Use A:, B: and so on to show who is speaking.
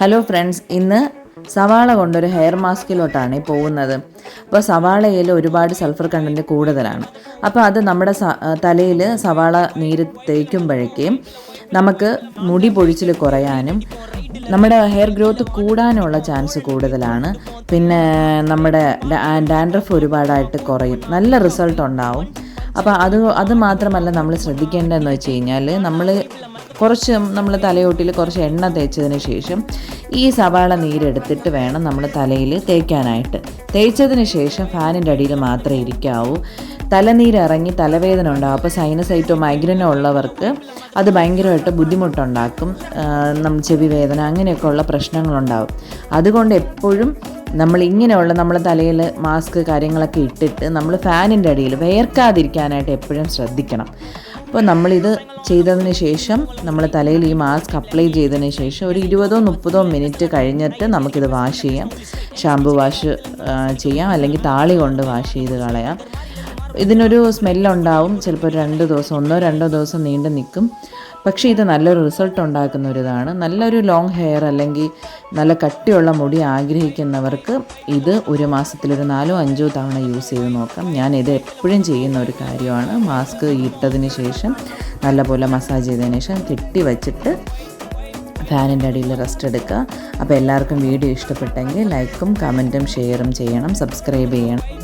A: Hello friends ഇന്ന് സവാള കൊണ്ടൊരു ഹെയർ മാസ്കിലോട്ടാണ് പോകുന്നത്. അപ്പോൾ സവാളയിൽ ഒരുപാട് സൾഫർ കണ്ടന്റ് കൂടുതലാണ്. അപ്പോൾ അത് നമ്മുടെ തലയിൽ സവാള നീര് തേക്കുമ്പോഴേക്കും നമുക്ക് മുടി പൊഴിച്ചിൽ കുറയാനും നമ്മുടെ ഹെയർ ഗ്രോത്ത് കൂടാനുള്ള ചാൻസ് കൂടുതലാണ്. പിന്നെ നമ്മുടെ ഡാൻഡ്രഫ് ഒരുപാടായിട്ട് കുറയും. നല്ല റിസൾട്ട് ഉണ്ടാവും. അപ്പോൾ അത് അത് മാത്രമല്ല നമ്മൾ ശ്രദ്ധിക്കേണ്ടതെന്ന് വെച്ച് കഴിഞ്ഞാൽ നമ്മൾ കുറച്ച് നമ്മൾ തലയോട്ടിൽ കുറച്ച് എണ്ണ തേച്ചതിന് ശേഷം ഈ സവാള നീരെടുത്തിട്ട് വേണം നമ്മൾ തലയിൽ തേക്കാനായിട്ട്. തേച്ചതിന് ശേഷം ഫാനിന്റെ അടിയിൽ മാത്രമേ ഇരിക്കാവൂ. തലനീരിറങ്ങി തലവേദന ഉണ്ടാകും അപ്പോൾ സൈനസൈറ്റോ മൈഗ്രനോ ഉള്ളവർക്ക് അത് ഭയങ്കരമായിട്ട് ബുദ്ധിമുട്ടുണ്ടാക്കും. നമ്മൾ ചെവി വേദന അങ്ങനെയൊക്കെ ഉള്ള പ്രശ്നങ്ങളുണ്ടാകും അതുകൊണ്ട് എപ്പോഴും നമ്മൾ ഇങ്ങനെയുള്ള നമ്മളെ തലയിൽ മാസ്ക് കാര്യങ്ങളൊക്കെ ഇട്ടിട്ട് നമ്മൾ ഫാനിന്റെ അടിയിൽ വേർക്കാതിരിക്കാനായിട്ട് എപ്പോഴും ശ്രദ്ധിക്കണം. അപ്പോൾ നമ്മളിത് ചെയ്തതിന് ശേഷം നമ്മൾ തലയിൽ ഈ മാസ്ക് അപ്ലൈ ചെയ്തതിന് ശേഷം ഒരു ഇരുപതോ മുപ്പതോ മിനിറ്റ് കഴിഞ്ഞിട്ട് നമുക്കിത് വാഷ് ചെയ്യാം. ഷാമ്പു വാഷ് ചെയ്യാം. അല്ലെങ്കിൽ താളി കൊണ്ട് വാഷ് ചെയ്ത് കളയാം. ഇതിനൊരു സ്മെല്ലുണ്ടാവും. ചിലപ്പോൾ രണ്ട് ദിവസം ഒന്നോ രണ്ടോ ദിവസം നീണ്ടു നിൽക്കും. പക്ഷേ ഇത് നല്ലൊരു റിസൾട്ട് ഉണ്ടാക്കുന്ന ഒരു ഇതാണ് നല്ലൊരു ലോങ് ഹെയർ അല്ലെങ്കിൽ നല്ല കട്ടിയുള്ള മുടി ആഗ്രഹിക്കുന്നവർക്ക് ഇത് ഒരു മാസത്തിലൊരു നാലോ അഞ്ചോ തവണ യൂസ് ചെയ്ത് നോക്കാം. ഞാൻ ഇത് എപ്പോഴും ചെയ്യുന്ന ഒരു കാര്യമാണ്. മാസ്ക് ഇട്ടതിന് ശേഷം നല്ലപോലെ മസാജ് ചെയ്തതിന് ശേഷം കെട്ടി വച്ചിട്ട് ഫാനിന്റെ അടിയിൽ റെസ്റ്റ് എടുക്കുക. അപ്പോൾ എല്ലാവർക്കും വീഡിയോ ഇഷ്ടപ്പെട്ടെങ്കിൽ ലൈക്കും കമന്റും ഷെയറും ചെയ്യണം. സബ്സ്ക്രൈബ് ചെയ്യണം.